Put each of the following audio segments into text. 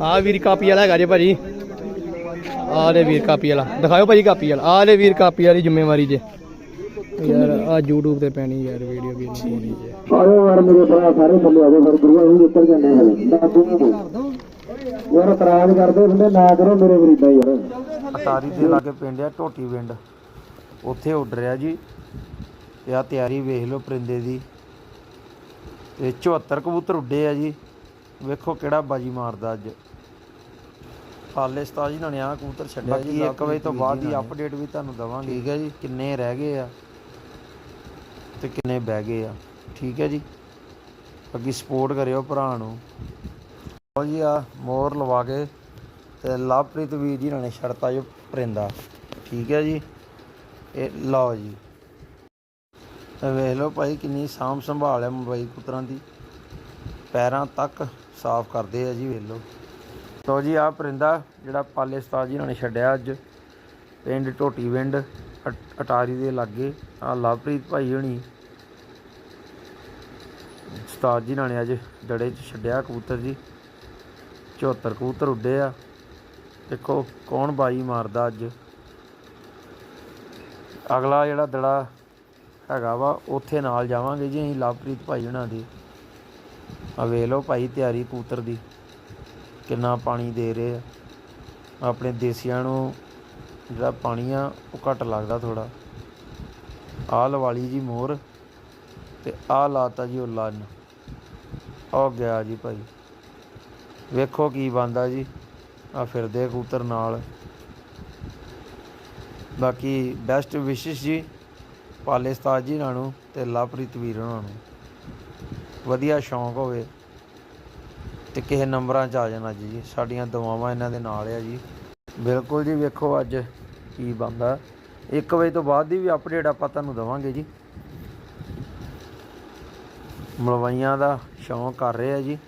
ਆ ਵੀਰ ਕਾਪੀ ਵਾਲਾ ਹੈਗਾ ਜੇ ਭਾਜੀ। ਆ ਲੈ ਵੀਰ ਕਾਪੀ ਵਾਲਾ। ਦਿਖਾਓ ਭਾਜੀ ਕਾਪੀ ਵਾਲਾ। ਆ ਲੈ ਵੀਰ ਕਾਪੀ ਵਾਲੀ ਜ਼ਿੰਮੇਵਾਰੀ ਜੇ। ਯਾਰ ਆ YouTube ਤੇ ਪੈਣੀ ਯਾਰ ਵੀਡੀਓ ਵੀ ਨਹੀਂ ਪਾਉਣੀ ਜੇ। ਆਇਓ ਯਾਰ ਮੇਰੇ ਭਰਾ ਸਾਰੇ ਥੱਲੇ ਆ ਜਾਓ ਫਿਰ ਗੁਰੂਆ ਹੀ ਉੱਤਰ ਜਾਂਦੇ ਹਲੇ ਦਾਦੂ ਨੂੰ ਯਾਰ ਇਤਰਾਜ਼ ਕਰਦੇ ਹੁੰਦੇ ਨਾ ਕਰੋ ਮੇਰੇ ਵਰੀਦਾ ਯਾਰ। ਅਟਾਰੀ ਦੇ ਲਾਗੇ ਪਿੰਡ ਆ ਟੋਟੀ ਪਿੰਡ। ਉੱਥੇ ਉੱਡ ਰਿਹਾ ਜੀ। ਤੇ ਆ ਤਿਆਰੀ ਵੇਖ ਲਓ ਪਰਿੰਦੇ ਦੀ। ਤੇ 74 ਕਬੂਤਰ ਉੱਡੇ ਆ ਜੀ। ਵੇਖੋ ਕਿਹੜਾ ਬਾਜੀ ਮਾਰਦਾ ਅੱਜ। ਹਾਲੇ ਸਤਾਜ ਜੀ ਨੇ ਆ ਕਬੂਤਰ ਛੱਡਿਆ ਜੀ 1 ਵਜੇ ਤੋਂ ਬਾਅਦ ਦੀ ਅਪਡੇਟ ਵੀ ਤੁਹਾਨੂੰ ਦਵਾਂਗੇ। ਠੀਕ ਹੈ ਜੀ। ਕਿੰਨੇ ਰਹਿ ਗਏ ਆ ਤੇ ਕਿੰਨੇ ਬਹਿ ਗਏ ਆ। ਠੀਕ ਹੈ ਜੀ। ਅੱਗੇ ਸਪੋਰਟ ਕਰਿਓ ਭਰਾ ਨੂੰ। ਲਓ ਜੀ ਆ ਮੋਹਰ ਲਵਾ ਕੇ ਤੇ ਲਵਪ੍ਰੀਤ ਵੀਰ ਜੀ ਨਾਲ ਨੇ ਛੜਤਾ ਜੋ ਪਰਿੰਦਾ। ਠੀਕ ਹੈ ਜੀ। ਇਹ ਲਓ ਜੀ। ਤੇ ਵੇਖ ਲਓ ਭਾਈ ਕਿੰਨੀ ਸਾਂਭ ਸੰਭਾਲ ਹੈ ਮੁੰਬਈ ਪੁੱਤਰਾਂ ਦੀ। ਪੈਰਾਂ ਤੱਕ ਸਾਫ਼ ਕਰਦੇ ਆ ਜੀ, ਵੇਖ ਲਓ। ਤੋ ਜੀ ਆ ਪਰਿੰਦਾ ਜਿਹੜਾ ਪਾਲੇ ਉਸਤਾਦ ਜੀ ਨਾਲ ਨੇ ਛੱਡਿਆ ਅੱਜ। ਪਿੰਡ ਢੋਟੀ ਵਿੰਡ ਅਟ- ਅਟਾਰੀ ਦੇ ਲਾਗੇ। ਆ ਲਵਪ੍ਰੀਤ ਭਾਈ ਹੋਣੀ ਉਸਤਾਦ ਜੀ ਨਾਲ ਨੇ ਅੱਜ ਦੜੇ 'ਚ ਛੱਡਿਆ ਕਬੂਤਰ ਜੀ। 74 ਕਬੂਤਰ ਉੱਡੇ ਆ। ਦੇਖੋ ਕੌਣ ਬਾਈ ਮਾਰਦਾ ਅੱਜ। ਅਗਲਾ ਜਿਹੜਾ ਦੜਾ ਹੈਗਾ ਵਾ, ਉੱਥੇ ਨਾਲ ਜਾਵਾਂਗੇ ਜੀ ਅਸੀਂ ਲਵਪ੍ਰੀਤ ਭਾਈ ਉਹਨਾਂ ਦੀ। ਆ ਵੇਖ ਲਓ ਭਾਈ ਤਿਆਰੀ ਕੂਤਰ ਦੀ, ਕਿੰਨਾ ਪਾਣੀ ਦੇ ਰਹੇ ਆ। ਆਪਣੇ ਦੇਸੀਆਂ ਨੂੰ ਜਿਹੜਾ ਪਾਣੀ ਆ, ਉਹ ਘੱਟ ਲੱਗਦਾ ਥੋੜਾ ਆ ਲਵਾਲੀ ਜੀ ਮੋਰ ਤੇ ਆਹ ਲਾਤਾ ਜੀ ਉਹ ਲੰਨ। ਆ ਗਿਆ ਜੀ ਭਾਈ। ਵੇਖੋ ਕੀ ਬੰਦਾ ਜੀ, ਆ ਫਿਰਦੇ ਕੂਤਰ ਨਾਲ। ਬਾਕੀ ਬੈਸਟ ਵਿਸ਼ੇਸ ਜੀ, ਪਾਲੇ ਜੀ ਨਾਲ ਨੂੰ ਤੇ ਲਵਪ੍ਰੀਤ ਵੀਰ ਉਹਨਾਂ ਨੂੰ। ਵਧੀਆ ਸ਼ੌਂਕ ਹੋਵੇ ਤੇ ਕਿਸੇ ਨੰਬਰਾਂ 'ਚ ਆ ਜਾਣਾ ਜੀ, ਸਾਡੀਆਂ ਦੁਆਵਾਂ ਇਹਨਾਂ ਦੇ ਨਾਲ ਆ ਜੀ। ਬਿਲਕੁਲ ਜੀ, ਵੇਖੋ ਅੱਜ ਕੀ ਬੰਦਾ 1 ਵਜੇ ਤੋਂ ਬਾਅਦ ਦੀ ਵੀ ਅਪਡੇਟ ਆਪਾਂ ਤੁਹਾਨੂੰ ਦਵਾਂਗੇ ਜੀ। ਮਲਵਈਆਂ ਦਾ ਸ਼ੌਂਕ ਕਰ ਰਹੇ ਆ ਜੀ।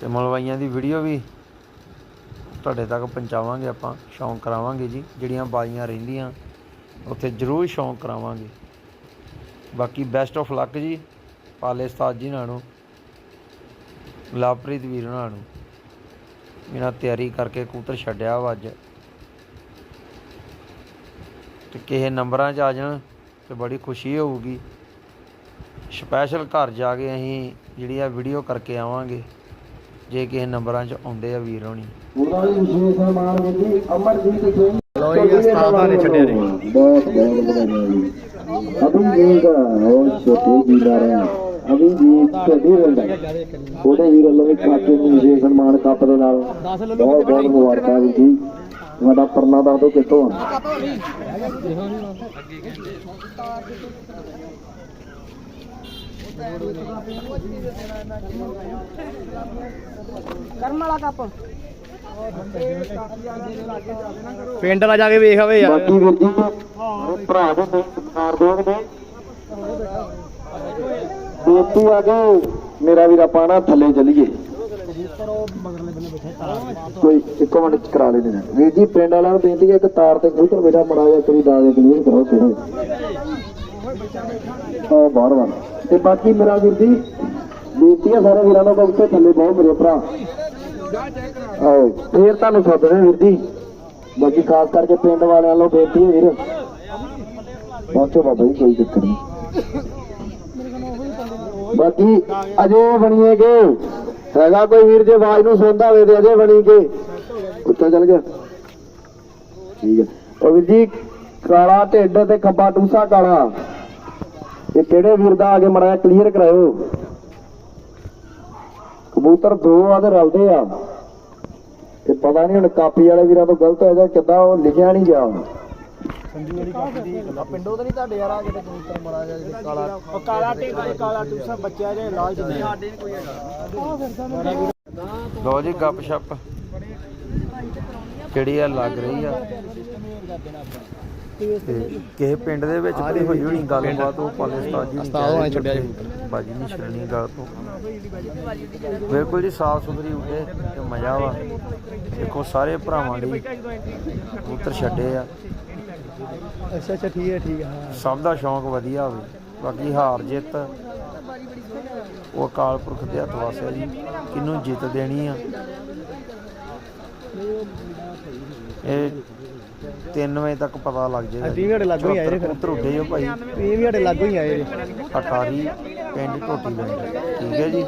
ਤੇ ਮਲਵਾਈਆਂ ਦੀ ਵੀਡੀਓ ਵੀ ਤੁਹਾਡੇ ਤੱਕ ਪਹੁੰਚਾਵਾਂਗੇ ਆਪਾਂ, ਸ਼ੌਂਕ ਕਰਾਵਾਂਗੇ ਜੀ। ਜਿਹੜੀਆਂ ਬਾਜ਼ੀਆਂ ਰਹਿੰਦੀਆਂ, ਉੱਥੇ ਜ਼ਰੂਰ ਸ਼ੌਂਕ ਕਰਾਵਾਂਗੇ। ਬਾਕੀ ਬੈਸਟ ਆਫ ਲੱਕ ਜੀ, ਪਾਲੇ ਉਸਤਾਦ ਜੀ ਨਾਲ ਨੂੰ, ਲਵਪ੍ਰੀਤ ਵੀਰ ਨਾਲ ਨੂੰ। ਇਹਨਾਂ ਤਿਆਰੀ ਕਰਕੇ ਕੂਤਰ ਛੱਡਿਆ ਵਾ ਅੱਜ। ਤੇ ਕਿਸੇ ਨੰਬਰਾਂ 'ਚ ਆ ਜਾਣ ਤੇ ਬੜੀ ਖੁਸ਼ੀ ਹੋਊਗੀ। ਸਪੈਸ਼ਲ ਘਰ ਜਾ ਕੇ ਅਸੀਂ ਜਿਹੜੀ ਆ ਵੀਡੀਓ ਕਰਕੇ ਆਵਾਂਗੇ। ਜੇ ਕਿਸੇ ਨੰਬਰਾਂ 'ਚ ਆਉਂਦੇ ਆ ਵੀਰ ਹੋਣੀ। ਉਹਦਾ ਵੀ ਵਿਸ਼ੇਸ਼ ਸਨਮਾਨ ਵਿੱਚ ਅਮਰਜੀਤ ਸਿੰਘ ਜੀ ਉਸਤਾਦਾਂ ਨੇ ਛੱਡਿਆ ਜੀ। ਬਹੁਤ ਬਹੁਤ ਵਧਾਈਆਂ ਜੀ। ਅਭਿਜੀਤ ਉਹ ਛੋਟੇ ਵੀਰਾਂ ਨੇ ਅਭਿਜੀਤ ਛੋਟੀ ਰਹਿੰਦਾ ਉਹਦੇ ਵੀਰ ਵੱਲੋਂ ਵੀ ਕਾਕੇ ਨੂੰ ਵਿਸ਼ੇਸ਼ ਸਨਮਾਨ ਕੱਪ ਦੇ ਨਾਲ ਬਹੁਤ ਬਹੁਤ ਮੁਬਾਰਕਾਂ ਜੀ। ਜੀ ਤੁਹਾਡਾ ਪਰਨਾ ਦੱਸ ਦਿਓ ਕਿੱਥੋਂ ਆ? ਪਿੰਡ ਵਾਲਾ ਜਾ ਕੇ ਵੇਖ ਆਵੇ ਯਾਰ। ਬਾਕੀ ਵੀਰ ਜੀ ਮੇਰੇ ਭਰਾ ਦੇ ਸਰਕਾਰ ਦੋਗ ਨੇ। ਬੇਟੀ ਆ ਕੇ ਮੇਰਾ ਵੀਰ ਆਪਾਂ ਥੱਲੇ ਚੱਲੀਏ। ਕੋਈ ਇੱਕ ਮਿੰਟ ਕਰਾ ਲੈਣੇ ਨੇ। ਵੀਰ ਜੀ, ਪਿੰਡ ਵਾਲਿਆਂ ਨੂੰ ਬੇਨਤੀ ਹੈ ਕਿ ਤਾਰ ਤੇ ਕਬੂਤਰ ਮੇਰਾ ਮੜਾ ਜਾ ਕਰੀ ਦਾਦੇ ਕਲੀਅਰ ਕਰੋ ਥੋੜਾ ਉਹ ਬਾਹਰ ਵਾਲਾ। ਤੇ ਬਾਕੀ ਮੇਰਾ ਵੀਰ ਜੀ, ਬੇਨਤੀ ਹੈ ਸਾਰੇ ਵੀਰਾਂ ਨੂੰ ਕਿ ਥੱਲੇ ਬਹੁਤ ਮੇਰੇ ਭਰਾ। ਆਓ ਫੇਰ ਤੁਹਾਨੂੰ ਸੱਦਦੇ ਵੀਰ ਜੀ। ਬਾਕੀ ਖਾਸ ਕਰਕੇ ਪਿੰਡ ਵਾਲਿਆਂ ਨੂੰ ਬੇਨਤੀ ਹੈ ਵੀਰ। ਪਹੁੰਚੋ ਬਾਬਾ ਜੀ, ਕੋਈ ਚੱਕਰ ਨਹੀਂ। ਬਾਕੀ ਅਜੇ ਬਣੀਏ ਕਿ ਹੈਗਾ ਕੋਈ ਵੀਰ ਜੇ ਆਵਾਜ਼ ਨੂੰ ਸੁਣਦਾ ਹੋਵੇ ਤੇ ਅਜੇ ਬਣੀ ਕੇ। ਉੱਤੇ ਚੱਲ ਗਿਆ। ਠੀਕ ਹੈ। ਉਹ ਵੀਰ ਜੀ, ਕਾਲਾ ਢਿੱਡ ਤੇ ਖੱਬਾ ਟੂਸਾ ਕਾਲਾ। ਇਹ ਕਿਹੜੇ ਵੀਰ ਦਾ ਆ ਕੇ ਮੜਾ ਕਲੀਅਰ ਕਰਾਇਓ? ਕਬੂਤਰ ਦੋ ਆ ਤੇ ਰਲਦੇ ਆ। ਤੇ ਪਤਾ ਨਹੀਂ ਹੁਣ ਕਾਪੀ ਵਾਲੇ ਵੀਰਾਂ ਤੋਂ ਗਲਤ ਹੋ ਜਾ ਕਿੱਦਾਂ ਉਹ ਲਿਖਿਆ ਨਹੀਂ ਗਿਆ ਪਿੰਡੋਂ ਤਾਂ ਨਹੀਂ ਤੁਹਾਡੇ ਯਾਰ ਆ ਕਿਤੇ ਕਬੂਤਰ ਮਰਾ ਜਾ ਕਾਲਾ ਉਹ ਕਾਲਾ ਟੇਕਾ ਕਾਲਾ ਟੂਸਾ ਬੱਚਿਆ ਜੇ ਲਾਲ ਜਿੰਨੇ ਸਾਡੇ ਕੋਈ ਲੋ ਜੀ ਗੱਪ ਛੱਪ ਜਿਹੜੀ ਆ ਲੱਗ ਰਹੀ ਆ? ਤੇ ਕਿਸੇ ਪਿੰਡ ਦੇ ਵਿੱਚ ਕੋਈ ਹੋਈ ਹੋਣੀ ਗੱਲਬਾਤ ਉਹ ਪਾਲੇ ਉਸਤਾਦ ਜੀ ਉਸਤਾਦ ਹੋਣਾ ਛੱਡਿਆ ਜੀ। ਬਾਜੀ ਨਹੀਂ ਛੱਡਣੀ ਗੱਲ ਤੋਂ। ਬਿਲਕੁਲ ਜੀ ਸਾਫ਼ ਸੁਥਰੀ ਉੱਡੇ ਤੇ ਮਜ਼ਾ ਵਾ। ਦੇਖੋ ਸਾਰੇ ਭਰਾਵਾਂ ਲਈ ਕਬੂਤਰ ਛੱਡੇ ਆ। ਅੱਛਾ ਅੱਛਾ ਠੀਕ ਹੈ ਠੀਕ ਹੈ ਸਭ ਦਾ ਸ਼ੌਂਕ ਵਧੀਆ ਹੋਵੇ ਬਾਕੀ ਹਾਰ ਜਿੱਤ ਉਹ ਅਕਾਲ ਪੁਰਖ ਦੇ ਹੱਥ ਵਾਸਿਆ ਜੀ। ਕਿਹਨੂੰ ਜਿੱਤ ਦੇਣੀ ਆ? ਇਹ 3 ਵਜੇ ਤੱਕ ਪਤਾ ਲੱਗ ਜਾਏਗਾ ਅਸੀਂ ਵੀ ਸਾਡੇ ਲਾਗੋਂ ਹੀ ਆਏ ਨੇ ਫਿਰ। ਕਬੂਤਰ ਉੱਡੇ ਜੋ ਭਾਈ। ਇਹ ਵੀ ਸਾਡੇ ਲਾਗੋਂ ਹੀ ਆਏ ਨੇ। ਅਟਾਰੀ ਪਿੰਡ ਢੋਟੀ ਪਿੰਡ। ਠੀਕ ਹੈ ਜੀ?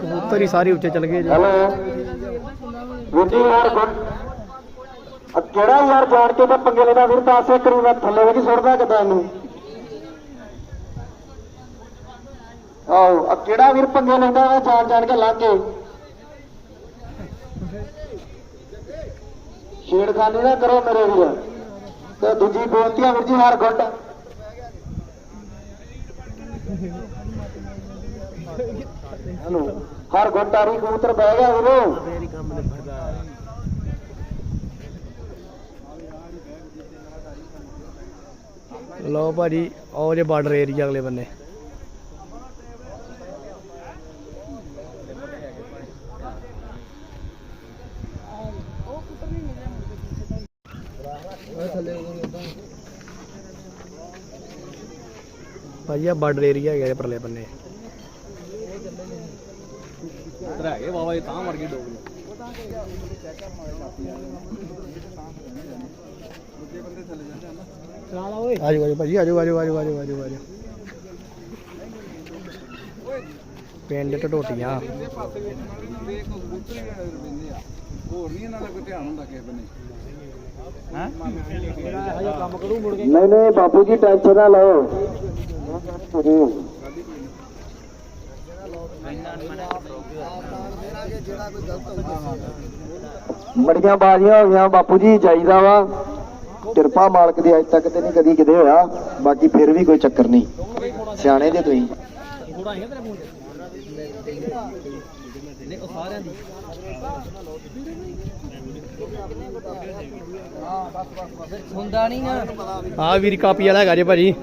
ਕਬੂਤਰ ਹੀ ਸਾਰੇ ਉੱਚੇ ਚਲ ਗਏ ਜੀ। ਹੈਲੋ ਜੀ ਯਾਰ ਗੁੱਡ ਆ ਕਿਹੜਾ ਯਾਰ ਜਾਣ ਕੇ ਤਾਂ ਪੰਗੇ ਲੈਣਾ ਵੀਰ ਪਾਸੇ ਕਰੀ ਮੈਂ ਥੱਲੇ ਵੇਖੀ ਸੁੱਟਦਾ ਕਿਦਾਂ ਇਹਨੂੰ? ਆਓ ਆ ਕਿਹੜਾ ਵੀਰ ਪੰਗੇ ਲੈਂਦਾ ਵਾ ਜਾਣ ਜਾਣ ਕੇ ਲੰਘ ਕੇ? ਛੇੜਖਾਨੀ ਨਾ ਕਰੋ ਮੇਰੇ ਵੀਰ। ਤੇ ਦੂਜੀ ਬੇਨਤੀ ਆ ਵੀਰ ਜੀ, ਹਰ ਗੁੱਟ। ਹੈਲੋ, ਹਰ ਗੁੱਟਾਰੀ ਕਬੂਤਰ ਬਹਿ ਗਿਆ ਵੀਰੋ ਲਓ ਭਾਜੀ ਉਹ ਜੇ ਬਾਰਡਰ ਏਰੀਆ ਅਗਲੇ ਬੰਨੇ। ਭਾਜੀ ਆ ਬਾਰਡਰ ਏਰੀਆ ਹੈਗਾ ਇਹ ਪਰਲੇ ਬੰਨੇ। ਹੈਗੇ ਬਾਬਾ ਇਹ ਤਾਂ ਮਰ ਗਈ ਡੋਗ ਆਜੋ ਆਜੋ ਭਾਜੀ ਆਜੋ ਆਜੋ ਆਜੋ ਆਜੋ ਆਜੋ ਆਜੋ। ਪਿੰਡ ਟਟੋਟੀਆਂ ਹੋਰ ਨਹੀਂ ਇਹਨਾਂ ਦਾ ਕੋਈ ਧਿਆਨ ਹੁੰਦਾ ਕਿਸੇ ਬੰਨੇ। ਨਹੀਂ ਨਹੀਂ, ਬਾਪੂ ਜੀ ਟੈਨਸ਼ਨ ਨਾ ਲਓ। ਬੜੀਆਂ ਬਾਜ਼ੀਆਂ ਹੋ ਗਈਆਂ ਬਾਪੂ ਜੀ ਚਾਹੀਦਾ ਵਾ। ਕਿਰਪਾ ਮਾਲਕ ਦੀ ਅੱਜ ਤੱਕ ਤੇ ਨਹੀਂ ਕਦੀ ਕਿਤੇ ਹੋਇਆ। ਬਾਕੀ ਫਿਰ ਵੀ ਕੋਈ ਚੱਕਰ ਨਹੀਂ। ਸਿਆਣੇ ਜੇ ਤੁਸੀਂ। ਆ ਵੀਰ ਕਾਪੀ ਵਾਲਾ ਹੈਗਾ ਜੇ ਭਾਜੀ।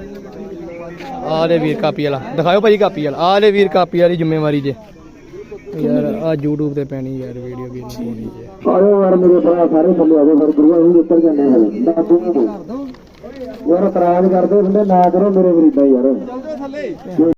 ਆ ਲੈ ਵੀਰ ਕਾਪੀ ਵਾਲਾ। ਦਿਖਾਓ ਭਾਜੀ ਕਾਪੀ ਵਾਲਾ। ਆ ਲੈ ਵੀਰ ਕਾਪੀ ਵਾਲੀ ਜ਼ਿੰਮੇਵਾਰੀ ਜੇ। ਯਾਰ ਆ YouTube ਤੇ ਪੈਣੀ ਯਾਰ ਵੀਡੀਓ ਵੀ ਨਹੀਂ ਪਾਉਣੀ ਜੇ। ਆਇਓ ਯਾਰ ਮੇਰੇ ਭਰਾ ਸਾਰੇ ਥੱਲੇ ਆ ਜਾਓ ਫਿਰ ਗੁਰੂਆ ਹੀ ਉੱਤਰ ਜਾਂਦੇ ਹਨ ਦਾਦੂ ਨੂੰ ਯਾਰ ਇਤਰਾਜ਼ ਕਰਦੇ ਹੁੰਦੇ ਨਾ ਕਰੋ ਮੇਰੇ ਵੀਰ ਯਾਰ।